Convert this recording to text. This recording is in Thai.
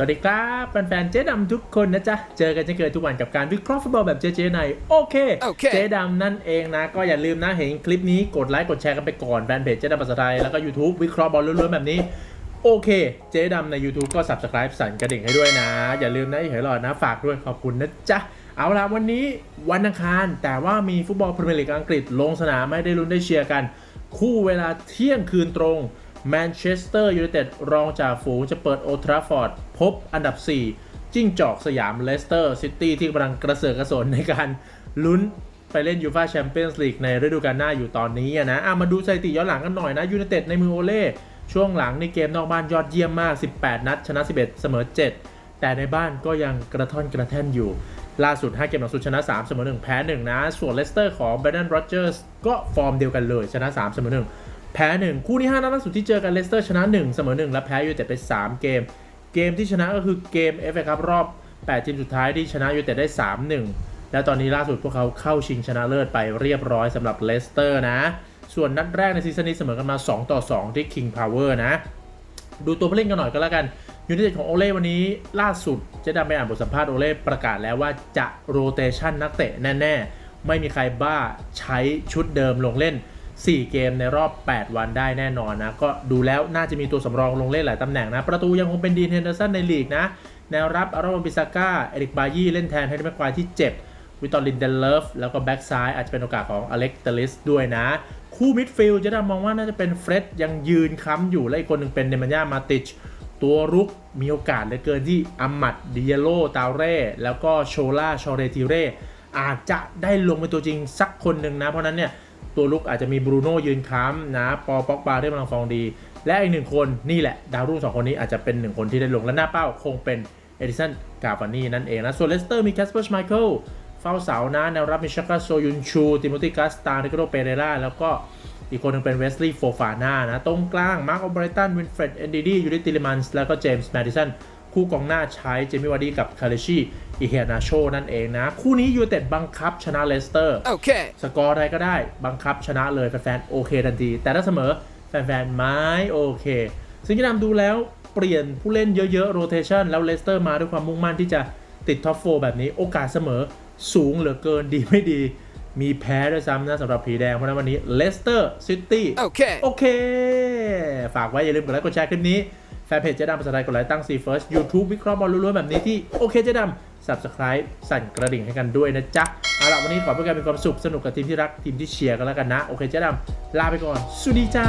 สวัสดีครับแฟนๆเจ๊ดำทุกคนนะจ๊ะ เจอกันจะเกิดทุกวันกับการวิเคราะห์ฟุตบอลแบบเจ๊ๆในโอเคโอเค เจ๊ดำนั่นเองนะ ก็อย่าลืมนะเห็นคลิปนี้กดไลค์กดแชร์กันไปก่อนแฟนเพจเจ๊ดำภาษาไทยแล้วก็ YouTube วิเคราะห์บอลล้วนๆแบบนี้โอเค เจ๊ดำใน YouTube ก็ Subscribe สั่นกระดิ่งให้ด้วยนะ อย่าลืมนะอย่าให้รอดนะ ฝากด้วยขอบคุณนะจ๊ะ เอาละวันนี้วันอังคาร แต่ว่ามีฟุตบอลพรีเมียร์ลีกอังกฤษลงสนามไม่ได้ลุ้นได้เชียร์กัน คู่เวลาเที่ยงคืนตรง แมนเชสเตอร์ยูไนเต็ดรองจ่าฝูงจะเปิดโอทราฟอร์ดพบอันดับ 4 จิ้งจอกสยามเลสเตอร์ซิตี้ที่กำลังกระเสือกกระสนในการลุ้นไปเล่นยูฟาแชมเปี้ยนส์ลีกในฤดูกาลหน้าอยู่ตอนนี้นะอะมาดูสถิติย้อนหลังกันหน่อยนะยูไนเต็ดในมือโอเล่ช่วงหลังในเกมนอกบ้านยอดเยี่ยมมาก 18 นัด ชนะ 11 เสมอ 7 แต่ในบ้านก็ยังกระท่อนกระแท่นอยู่ ล่าสุด 5 เกมหลังสุดชนะ 3 เสมอ 1 แพ้ 1 นะ ส่วนเลสเตอร์ของเบรนดนโรเจอร์สก็ฟอร์มเดียวกันเลย ชนะ 3 เสมอ 1 แพ้ 1 คู่ที่5นัดล่าสุดที่เจอกันเลสเตอร์ชนะ 1 เสมอ 1 และแพ้ยูไนเต็ดไป 3 เกม เกมที่ชนะก็คือเกม FA ครับรอบ 8 ทีมสุดท้ายที่ชนะยูไนเต็ดได้ 3-1 แล้วตอนนี้ล่าสุดพวกเขาเข้าชิงชนะเลิศไปเรียบร้อยสำหรับเลสเตอร์นะ ส่วนนัดแรกในซีซั่นนี้เสมอกันมา 2 ต่อ 2 ที่ King Power นะ ดูตัวผู้เล่นกันหน่อยก็แล้วกันยูไนเต็ดของโอเล่วันนี้ล่าสุดเจะดำไปอ่านบทสัมภาษณ์โอเล่ประกาศแล้วว่าจะโรเตชันนักเตะแน่ ๆ ไม่มีใครบ้าใช้ชุดเดิมลงเล่น 4 เกมในรอบ 8 วันได้แน่นอนนะ ก็ดูแล้วน่าจะมีตัวสำรองลงเล่นหลายตำแหน่งนะ ประตูยังคงเป็นดีนเฮนเดอร์สันในลีกนะ แนวรับอารอนบิซาก้า เอริกบายี่เล่นแทนให้แม็กควายที่เจ็บวิตอรินเดลเลฟแล้วก็แบ็กซ้ายอาจจะเป็นโอกาสของอเล็กเตลิสด้วยนะ คู่มิดฟิลด์จะได้มองว่าน่าจะเป็นเฟร็ดยังยืนค้ำอยู่ และอีกคนหนึ่งเป็นเนมันยามาติชตัวรุกมีโอกาสเหลือเกินที่อัมมัดดิเยโลตาเร่แล้วก็โชล่าชอเรติเร่อาจจะได้ลงเป็นตัวจริงสักคนหนึ่งนะ เพราะนั้นเนี่ย ตัวลุกอาจจะมีบรูโน่ยืนค้ำนะปอป็อกบาที่กำลังฟองดี และอีกหนึ่งคนนี่แหละ ดาวรุ่งสองคนนี้อาจจะเป็นหนึ่งคนที่ได้ลงและหน้าเป้าคงเป็นเอดิสันกาฟานีนั่นเองนะ ส่วนเลสเตอร์มีแคสเปอร์ชไมเคิลเฝ้าเสานะแนวรับมีชักกาโซยุนชู ติโมติกัสตาริโกโรเปเรราแล้วก็อีกคนหนึงเป็นเวสลีย์โฟฟาน่านะ ตรงกลางมาร์คอเบรตันวินเฟรดเอนดีดียูริติลิมันส์แล้วก็เจมส์แมดิสัน คู่กองหน้าใช้เจมี่วาร์ดีกับคาเลชีอิเฮนาโชนั่นเองนะ คู่นี้ยูไนเต็ดบังคับชนะเลสเตอร์ Okay. สกอร์อะไรก็ได้บังคับชนะเลยแฟนๆโอเคทันที แต่ถ้าเสมอแฟนๆไม่โอเค ซึ่งที่นำดูแล้วเปลี่ยนผู้เล่นเยอะๆโรเ t ชันแล้วเลสเตอร์มาด้วยความมุ่งมั่นที่จะติดท็อปโฟแบบนี้โอกาสเสมอสูงเหลือเกินดีไม่ดี มีแพ้ด้วยซ้ำนะสำหรับผีแดง เพราะฉะนั้นวันนี้เลสเตอร์ซิตี้ Okay. โอเค ฝากไว้อย่าลืมกดไลค์กดแชร์คลิปนี้ แฟนเพจเจ๊ดำภาษาไทยกดไลค์ตั้งซีเฟิร์สยูทูบวิเคราะห์บอลล้วนๆแบบนี้ที่โอเคเจ๊ดำ subscribe สั่นกระดิ่งให้กันด้วยนะจ๊ะ เอาล่ะ วันนี้ขอให้พวกแกมีความสุขสนุกกับทีมที่รักทีมที่เชียร์กันแล้วกันนะ โอเคเจ๊ดำ ลาไปก่อนสวัสดีจ้า